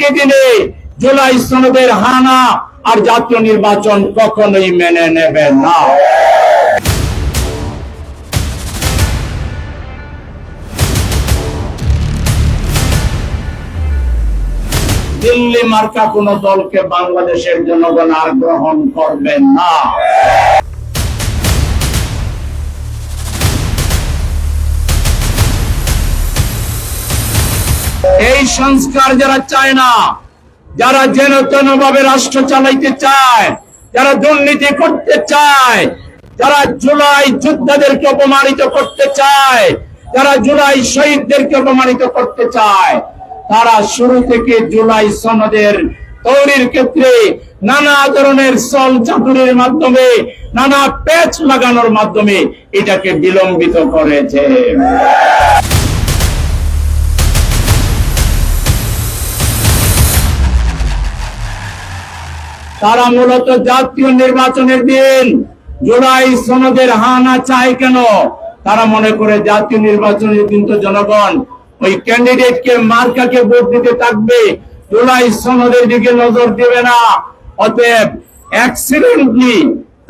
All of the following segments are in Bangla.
একই দিনে জুলাই সনদের হানা আর জাতীয় নির্বাচন কখনোই মেনে নেবে না। দিল্লি মার্কা কোন দলকে বাংলাদেশের জনগণ আর গ্রহণ করবে না। এই সংস্কার যারা চায় না, যারা যেন তেন ভাবে রাষ্ট্র চালাইতে চায়, যারা দুর্নীতি করতে চায়, যারা জুলাই যোদ্ধাদেরকে অপমানিত করতে চায়, যারা জুলাই শহীদদেরকে অপমানিত করতে চায়, তারা শুরু থেকে জুলাই সনদের তৈরির ক্ষেত্রে নানা ধরনের সল চাতুরির মাধ্যমে, নানা প্যাচ লাগানোর মাধ্যমে এটাকে বিলম্বিত করেছে। তারা মূলত জাতীয় নির্বাচনের দিন জুলাই সনদের হানা চায় কেন? তারা মনে করে জাতীয় নির্বাচনের দিন তো জনগণ ওই ক্যান্ডিডেটকে, মার্কাকে ভোট দিতে থাকবে। জুলাই সনদের দিকে নজর দেবে না। অতএব অ্যাক্সিডেন্টলি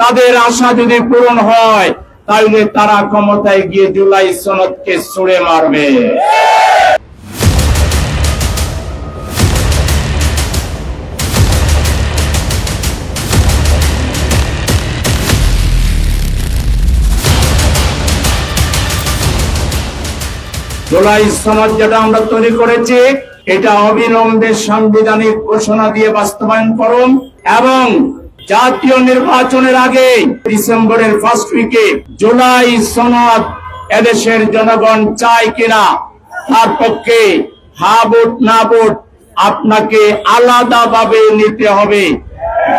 তাদের আশা যদি পূরণ হয়, তাহলে তারা ক্ষমতায় গিয়ে জুলাই সনদকে ছুড়ে মারবে। জুলাই সনদ যেটা আমরা তৈরি করেছি, এটা অবিলম্বে সাংবিধানিক ঘোষণা দিয়ে বাস্তবায়ন করুন এবং জাতীয় নির্বাচনের আগে ডিসেম্বরের ফার্স্ট উইকে জুলাই সনদ এদেশের জনগণ চায় কিনা, তার পক্ষে হা ভোট না ভোট আপনাকে আলাদাভাবে নিতে হবে।